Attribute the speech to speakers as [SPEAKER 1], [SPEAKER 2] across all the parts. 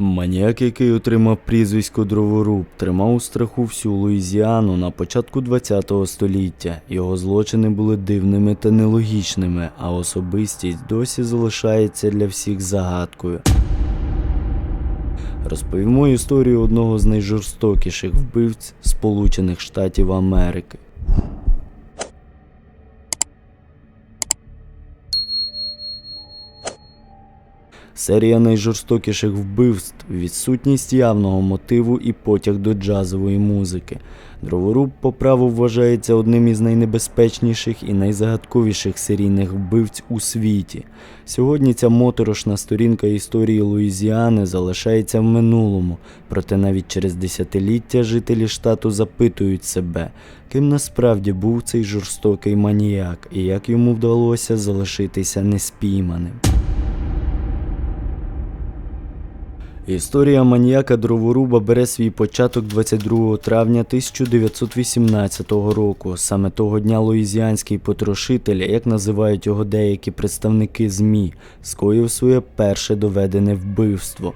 [SPEAKER 1] Маніяк, який отримав прізвисько дроворуб, тримав у страху всю Луїзіану на початку ХХ століття. Його злочини були дивними та нелогічними, а особистість досі залишається для всіх загадкою. Розповімо історію одного з найжорстокіших вбивць Сполучених Штатів Америки. Серія найжорстокіших вбивств, відсутність явного мотиву і потяг до джазової музики. Дроворуб по праву вважається одним із найнебезпечніших і найзагадковіших серійних вбивць у світі. Сьогодні ця моторошна сторінка історії Луїзіани залишається в минулому, проте навіть через десятиліття жителі штату запитують себе, ким насправді був цей жорстокий маніяк і як йому вдалося залишитися неспійманим. Історія маніяка дроворуба бере свій початок 22 травня 1918 року. Саме того дня луїзіанський потрошитель, як називають його деякі представники ЗМІ, скоїв своє перше доведене вбивство.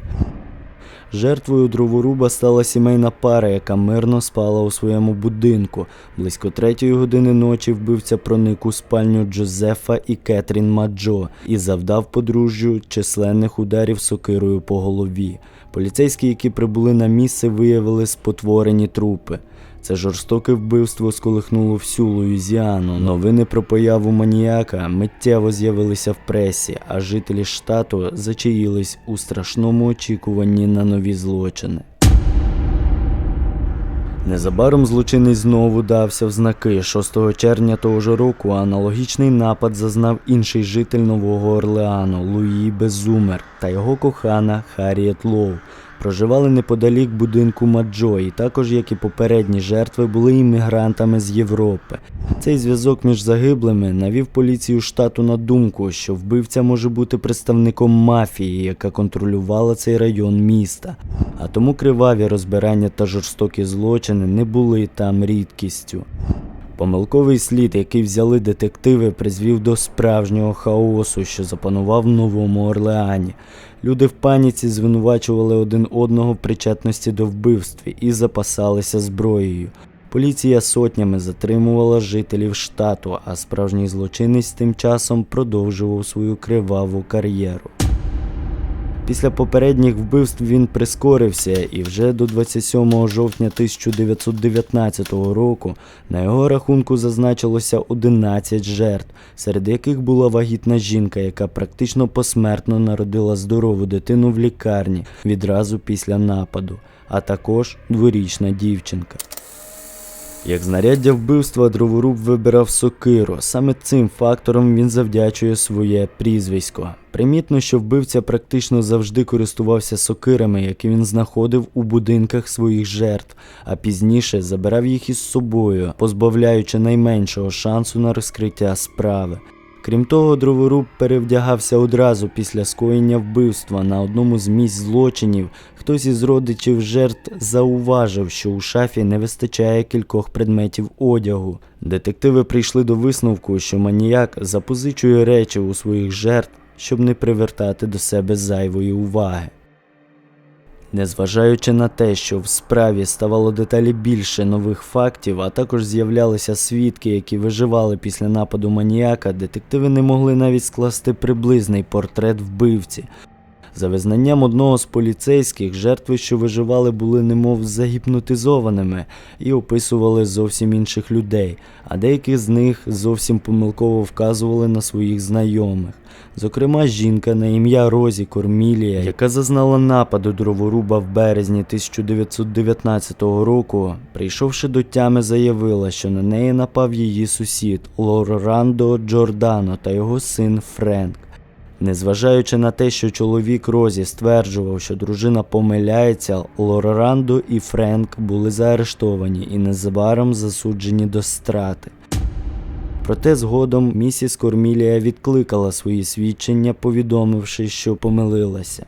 [SPEAKER 1] Жертвою дроворуба стала сімейна пара, яка мирно спала у своєму будинку. Близько третьої години ночі вбивця проник у спальню Джозефа і Кетрін Маджо і завдав подружжю численних ударів сокирою по голові. Поліцейські, які прибули на місце, виявили спотворені трупи. Це жорстоке вбивство сколихнуло всю Луїзіану. Новини про появу маніяка миттєво з'явилися в пресі, а жителі штату зачаїлись у страшному очікуванні на нові злочини. Незабаром злочинець знову дався в знаки. 6 червня того ж року аналогічний напад зазнав інший житель Нового Орлеану Луї Безумер та його кохана Харріет Лоу. Проживали неподалік будинку Маджо, і також, як і попередні жертви, були іммігрантами з Європи. Цей зв'язок між загиблими навів поліцію штату на думку, що вбивця може бути представником мафії, яка контролювала цей район міста. А тому криваві розбирання та жорстокі злочини не були там рідкістю. Помилковий слід, який взяли детективи, призвів до справжнього хаосу, що запанував в Новому Орлеані. Люди в паніці звинувачували один одного в причетності до вбивств і запасалися зброєю. Поліція сотнями затримувала жителів штату, а справжній злочинець тим часом продовжував свою криваву кар'єру. Після попередніх вбивств він прискорився, і вже до 27 жовтня 1919 року на його рахунку зазначилося 11 жертв, серед яких була вагітна жінка, яка практично посмертно народила здорову дитину в лікарні відразу після нападу, а також дворічна дівчинка. Як знаряддя вбивства дроворуб вибирав сокиру. Саме цим фактором він завдячує своє прізвисько. Примітно, що вбивця практично завжди користувався сокирами, які він знаходив у будинках своїх жертв, а пізніше забирав їх із собою, позбавляючи найменшого шансу на розкриття справи. Крім того, дроворуб перевдягався одразу після скоєння вбивства на одному з місць злочинів. Хтось із родичів жертв зауважив, що у шафі не вистачає кількох предметів одягу. Детективи прийшли до висновку, що маніяк запозичує речі у своїх жертв, щоб не привертати до себе зайвої уваги. Незважаючи на те, що в справі ставало деталі більше нових фактів, а також з'являлися свідки, які виживали після нападу маніяка, детективи не могли навіть скласти приблизний портрет вбивці. За визнанням одного з поліцейських, жертви, що виживали, були немов загіпнотизованими і описували зовсім інших людей, а деякі з них зовсім помилково вказували на своїх знайомих. Зокрема, жінка на ім'я Розі Кормілія, яка зазнала нападу дроворуба в березні 1919 року, прийшовши до тями, заявила, що на неї напав її сусід Лорандо Джордано та його син Френк. Незважаючи на те, що чоловік Розі стверджував, що дружина помиляється, Лорандо і Френк були заарештовані і незабаром засуджені до страти. Проте згодом місіс Кормілія відкликала свої свідчення, повідомивши, що помилилася.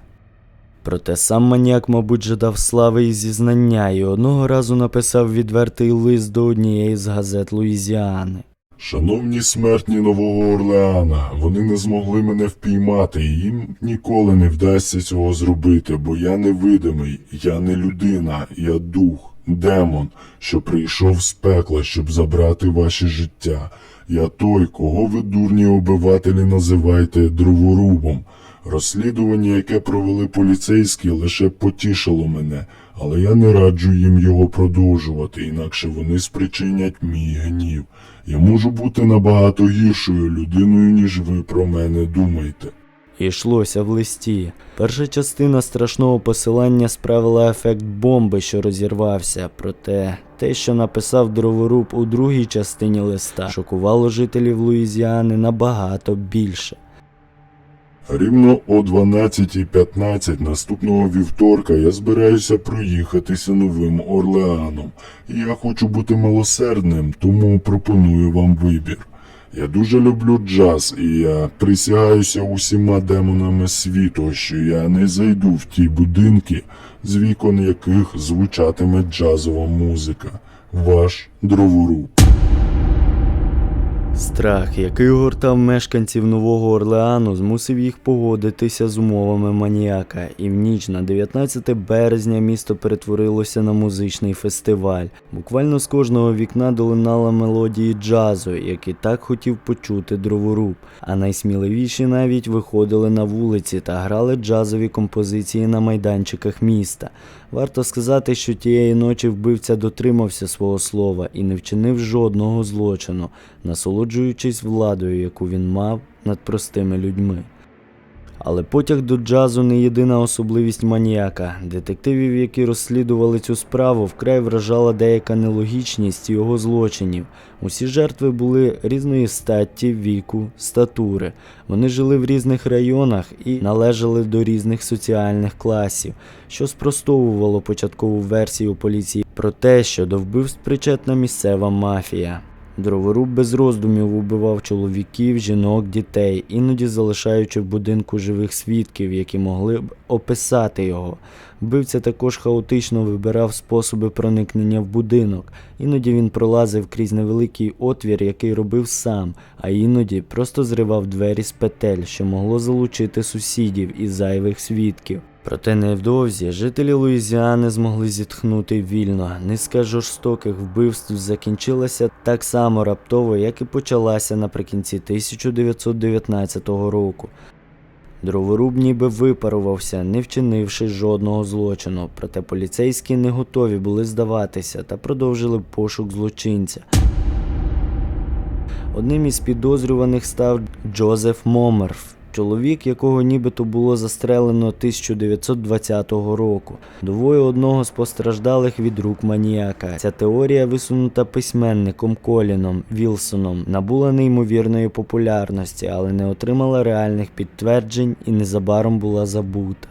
[SPEAKER 1] Проте сам маніяк, мабуть, жадав слави і зізнання, і одного разу написав відвертий лист до однієї з газет Луїзіани.
[SPEAKER 2] Шановні смертні Нового Орлеана, вони не змогли мене впіймати, і їм ніколи не вдасться цього зробити, бо я невидимий, я не людина, я дух, демон, що прийшов з пекла, щоб забрати ваше життя. Я той, кого ви дурні обивателі називаєте дроворубом. Розслідування, яке провели поліцейські, лише потішило мене, але я не раджу їм його продовжувати, інакше вони спричинять мій гнів. Я можу бути набагато гіршою людиною, ніж ви про мене думаєте.
[SPEAKER 1] Йшлося в листі. Перша частина страшного посилання справила ефект бомби, що розірвався. Проте те, що написав дроворуб у другій частині листа, шокувало жителів Луїзіани набагато більше.
[SPEAKER 2] Рівно о 12.15 наступного вівторка я збираюся проїхатися новим Орлеаном. Я хочу бути милосердним, тому пропоную вам вибір. Я дуже люблю джаз, і я присягаюся усіма демонами світу, що я не зайду в ті будинки, з вікон яких звучатиме джазова музика. Ваш дроворуб.
[SPEAKER 1] Страх, який огортав мешканців Нового Орлеану, змусив їх погодитися з умовами маніяка, і в ніч на 19 березня місто перетворилося на музичний фестиваль. Буквально з кожного вікна долинала мелодії джазу, які так хотів почути дроворуб. А найсміливіші навіть виходили на вулиці та грали джазові композиції на майданчиках міста. Варто сказати, що тієї ночі вбивця дотримався свого слова і не вчинив жодного злочину, насолоджуючись владою, яку він мав над простими людьми. Але потяг до джазу не єдина особливість маніяка. Детективів, які розслідували цю справу, вкрай вражала деяка нелогічність його злочинів. Усі жертви були різної статті, віку, статури. Вони жили в різних районах і належали до різних соціальних класів, що спростовувало початкову версію поліції про те, що до вбивств причетна місцева мафія. Дроворуб без роздумів убивав чоловіків, жінок, дітей, іноді залишаючи в будинку живих свідків, які могли б описати його. Вбивця також хаотично вибирав способи проникнення в будинок. Іноді він пролазив крізь невеликий отвір, який робив сам, а іноді просто зривав двері з петель, що могло залучити сусідів і зайвих свідків. Проте невдовзі жителі Луїзіани змогли зітхнути вільно. Низка жорстоких вбивств закінчилася так само раптово, як і почалася наприкінці 1919 року. Дроворуб ніби випарувався, не вчинивши жодного злочину, проте поліцейські не готові були здаватися та продовжили пошук злочинця. Одним із підозрюваних став Джозеф Момерф, чоловік, якого нібито було застрелено 1920 року. Двоє одного з постраждалих від рук маніяка. Ця теорія, висунута письменником Коліном Вілсоном, набула неймовірної популярності, але не отримала реальних підтверджень і незабаром була забута.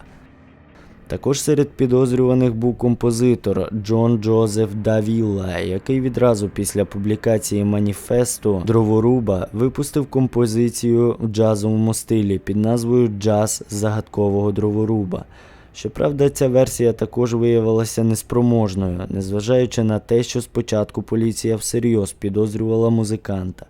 [SPEAKER 1] Також серед підозрюваних був композитор Джон Джозеф Давілла, який відразу після публікації маніфесту Дроворуба випустив композицію в джазовому стилі під назвою Джаз загадкового дроворуба. Щоправда, ця версія також виявилася неспроможною, незважаючи на те, що спочатку поліція всерйоз підозрювала музиканта.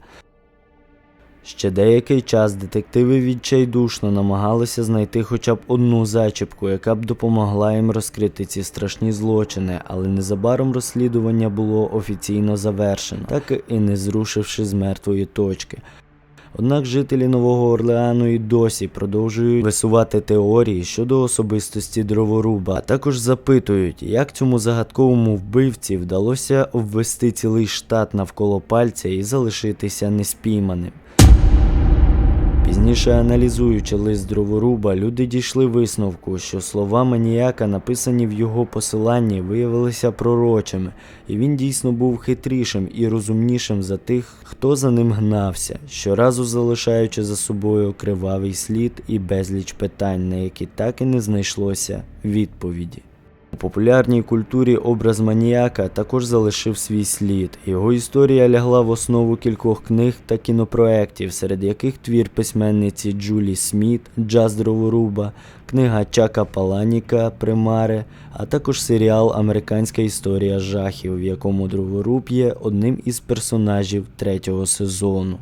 [SPEAKER 1] Ще деякий час детективи відчайдушно намагалися знайти хоча б одну зачіпку, яка б допомогла їм розкрити ці страшні злочини, але незабаром розслідування було офіційно завершено, так і не зрушивши з мертвої точки. Однак жителі Нового Орлеану і досі продовжують висувати теорії щодо особистості дроворуба, а також запитують, як цьому загадковому вбивці вдалося обвести цілий штат навколо пальця і залишитися неспійманим. Пізніше аналізуючи лист дроворуба, люди дійшли висновку, що слова маніяка, написані в його посиланні, виявилися пророчими, і він дійсно був хитрішим і розумнішим за тих, хто за ним гнався, щоразу залишаючи за собою кривавий слід і безліч питань, на які так і не знайшлося відповіді. У популярній культурі образ маніяка також залишив свій слід. Його історія лягла в основу кількох книг та кінопроєктів, серед яких твір письменниці Джулі Сміт Джаз дроворуба, книга Чака Паланіка Примари, а також серіал Американська історія жахів, в якому дроворуб є одним із персонажів третього сезону.